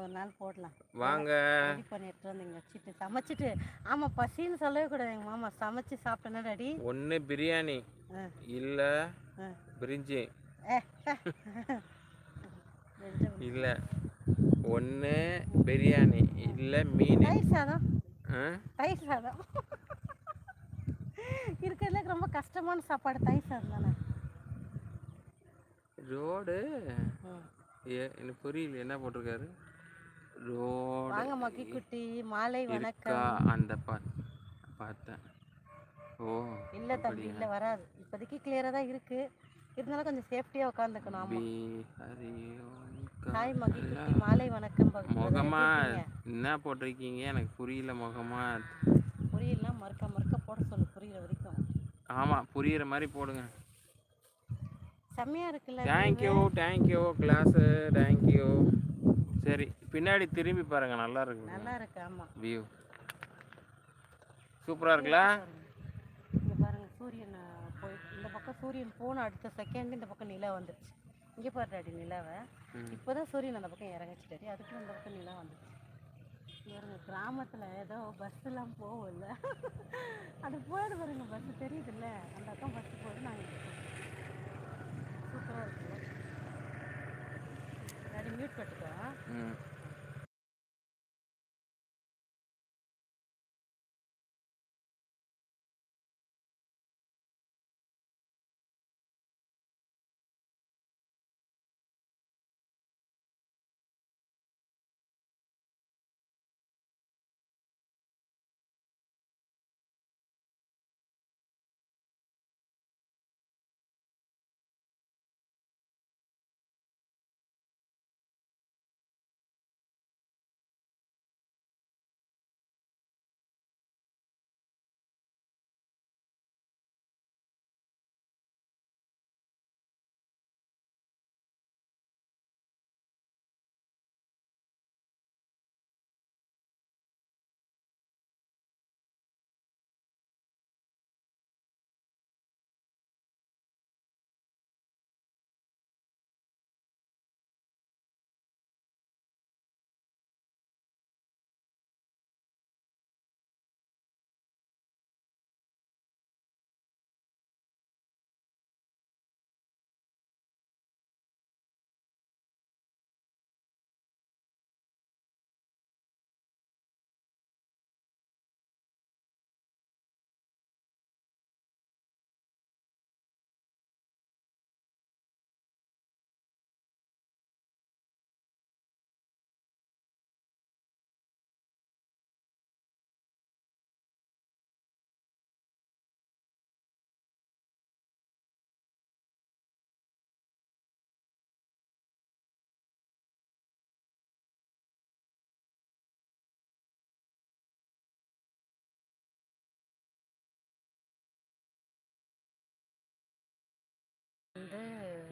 ஒரு நாள் போடலாம். வாங்க. ரெடி பண்ணி எடுத்துட்டு வந்து இங்கே வச்சுட்டு சமைச்சிட்டு. ஆமாம் பசின்னு சொல்லவே கூடாது எங்கள் மாமா. சமைச்சு சாப்பிட்டேன்னா டாடி? ஒன்று பிரியாணி. இல்லை. பிரிஞ்சி. இல்லை. ஒன்று பிரியாணி இல்லை மீன். தயிர் சாதம்? தயிர் சாதம். இருக்கிறதுல ரொம்ப கஷ்டமான சாப்பாடு தயிர் சாதம் தானே? ரோடு. ஏ எனக்கு புரியல என்ன போட்டிருக்காரு? ரோடு வாங்க மக்கி குட்டி மாலை வணக்கம். அந்த பார்த்தேன். ஓ இல்லை தம்பி இல்லை வராது. இப்போதைக்கு கிளியராக தான் இருக்கு. இருந்தாலும் கொஞ்சம் சேஃப்டியாக உட்காந்துக்கணும் ஆமாம் ஹாய் மக்கி கமலா. குட்டி மாலை வணக்கம். முகமா? என்ன போட்டிருக்கீங்க? எனக்கு புரியல முகமா. புரியல மறுக்க மறுக்க போட சொல்லு புரியுற வரைக்கும். ஆமாம் புரியுற மாதிரி போடுங்க. செம்மையா இருக்குல்ல தேங்க்யூ தேங்க்யூ கிளாஸு தேங்க்யூ சரி பின்னாடி திரும்பி பாருங்க நல்லா இருக்கு நல்லா இருக்கு ஆமா. வியூ சூப்பராக இருக்குல்ல? இங்க பாருங்க சூரியன் போய் இந்த பக்கம் சூரியன் போன அடுத்த செகண்ட் இந்த பக்கம் நிலா வந்துருச்சு. இங்க பாரு டாடி நிலாவை. இப்போதான் சூரியன் அந்த பக்கம் இறங்குச்சு டாடி அதுக்குள்ள இந்த பக்கம் நிலா வந்துருச்சு. பாருங்க கிராமத்துல ஏதோ பஸ் எல்லாம் போகும்ல. அது போயிடு பாருங்க பஸ் தெரியுதுல்ல அந்த பக்கம் பஸ் போகுது நாங்க சூப்பரா இருக்குல்ல டாடி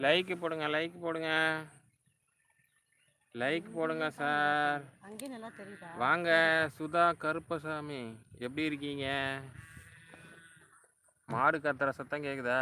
லைக் போடுங்க லைக் போடுங்க. லைக் போடுங்க சார் வாங்க சுதா கருப்பசாமி. எப்படி இருக்கீங்க? மாடு கத்துற சத்தம் கேக்குதா?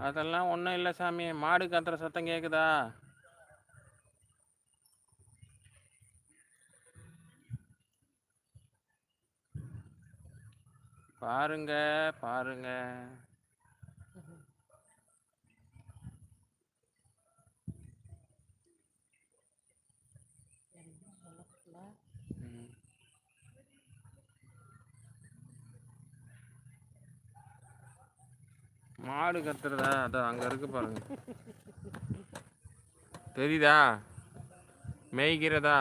அதெல்லாம் ஒன்றும் இல்லை சாமி. மாடு கத்துற சத்தம் கேட்குதா பாருங்க பாருங்க. மாடு கத்துறதா? அதான் அங்கே இருக்கு பாருங்க. தெரியுதா? மேய்க்கிறதா?